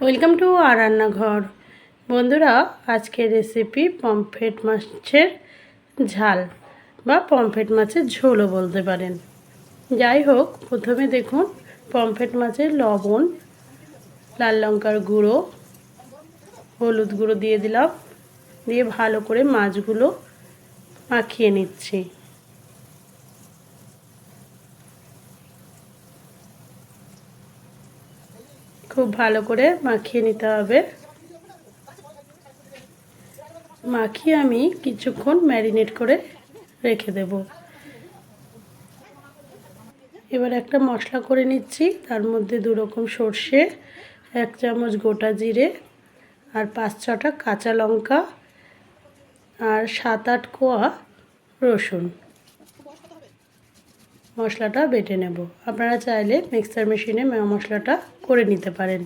Welcome to আর রান্নাঘর। বন্ধুরা, আজকের রেসিপি পমফ্রেট মাছের ঝাল বা পমফ্রেট মাছের ঝোলও বলতে পারেন। যাই হোক, প্রথমে দেখুন পমফ্রেট মাছের লবণ, লাল লঙ্কার গুঁড়ো, হলুদ গুঁড়ো দিয়ে দিলাম। দিয়ে ভালো করে মাছগুলো মাখিয়ে নিচ্ছি। খুব ভালো করে মাখিয়ে নিতে হবে। মাখিয়ে আমি কিছুক্ষণ ম্যারিনেট করে রেখে দেব। এবার একটা মশলা করে নিচ্ছি, তার মধ্যে দু রকম সর্ষে, এক চামচ গোটা জিরে আর পাঁচ ছটা কাঁচা লঙ্কা আর সাত আট কোয়া রসুন। মশলাটা বেটে নেব। আপনারা চাইলে মিক্সার মেশিনে মশলাটা করে নিতে পারেন।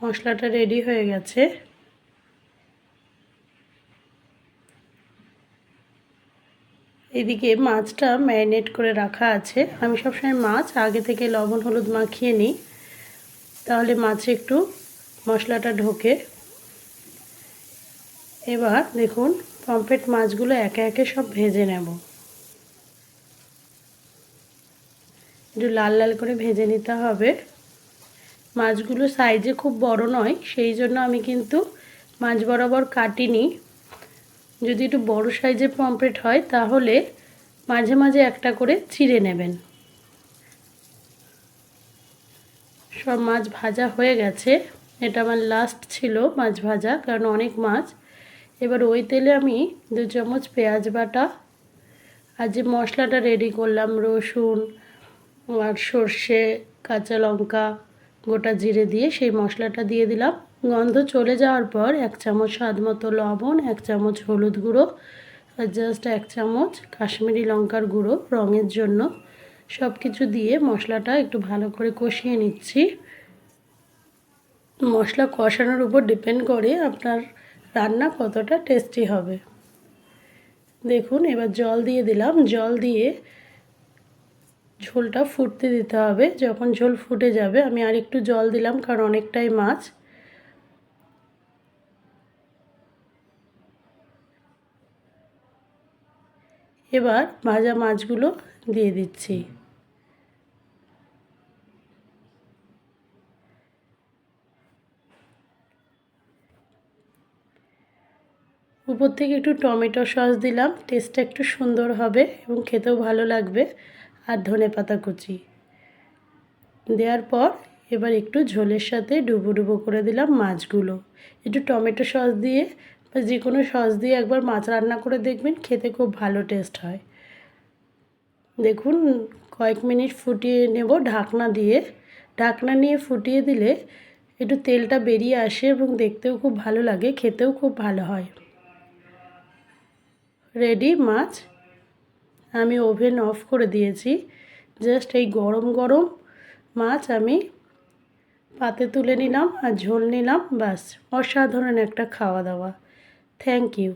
মশলাটা রেডি হয়ে গেছে। এদিকে মাছটা ম্যারিনেট করে রাখা আছে। আমি সবসময় মাছ, আগে থেকে লবণ, হলুদ মাখিয়ে নিই। তাহলে মাছে একটু মশলাটা ঢোকে। এবার দেখুন পম্পেট মাছগুলো একে একে সব ভেজে নেব। একটু লাল লাল করে ভেজে নিতে হবে। মাছগুলো সাইজে খুব বড় নয়, সেই জন্য আমি কিন্তু মাছ বরাবর কাটিনি। যদি একটু বড় সাইজের পমফ্রেট হয়, তাহলে মাঝে মাঝে একটা করে চিড়ে নেবেন। সব মাছ ভাজা হয়ে গেছে। এটা আমার লাস্ট ছিল মাছ ভাজা, কারণ অনেক মাছ। এবার ওই তেলে আমি দু চামচ পেঁয়াজ বাটা আর যে মশলাটা রেডি করলাম, রসুন আর সর্ষে, কাঁচা লঙ্কা, গোটা জিরে দিয়ে সেই মশলাটা দিয়ে দিলাম। গন্ধ চলে যাওয়ার পর এক চামচ স্বাদ মতো লবণ, এক চামচ হলুদ গুঁড়ো, আর জাস্ট এক চামচ কাশ্মীরি লঙ্কার গুঁড়ো রঙের জন্য। সব কিছু দিয়ে মশলাটা একটু ভালো করে কষিয়ে নিচ্ছি। মশলা কষানোর উপর ডিপেন্ড করে আপনার রান্না কতটা টেস্টি হবে। দেখুন, এবার জল দিয়ে দিলাম। জল দিয়ে ঝোলটা ফুটতে দিতে হবে। যখন ঝোল ফুটে যাবে, আমি আর একটু জল দিলাম, কারণ অনেকটাই মাছ। এবার ভাজা মাছগুলো দিয়ে দিচ্ছি। উপর থেকে একটু টমেটো সস দিলাম, টেস্টটা একটু সুন্দর হবে এবং খেতেও ভালো লাগবে, আর ধনে পাতা কুচি। দেওয়ার পর এবার একটু ঝোলের সাথে ডুবো ডুবো করে দিলাম মাছগুলো। একটু টমেটো সস দিয়ে বা যে কোনো সস দিয়ে একবার মাছ রান্না করে দেখবেন, খেতে খুব ভালো টেস্ট হয়। দেখুন, কয়েক মিনিট ফুটিয়ে নেব ঢাকনা দিয়ে। ঢাকনা নিয়ে ফুটিয়ে দিলে একটু তেলটা বেরিয়ে আসে এবং দেখতেও খুব ভালো লাগে, খেতেও খুব ভালো হয়। রেডি মাছ আমি ওভেন অফ করে দিয়েছি। জাস্ট এই গরম গরম মাছ আমি পাতে তুলে নিলাম আর ঝোল নিলাম বাস অসাধারণ একটা খাওয়া দাওয়া। Thank you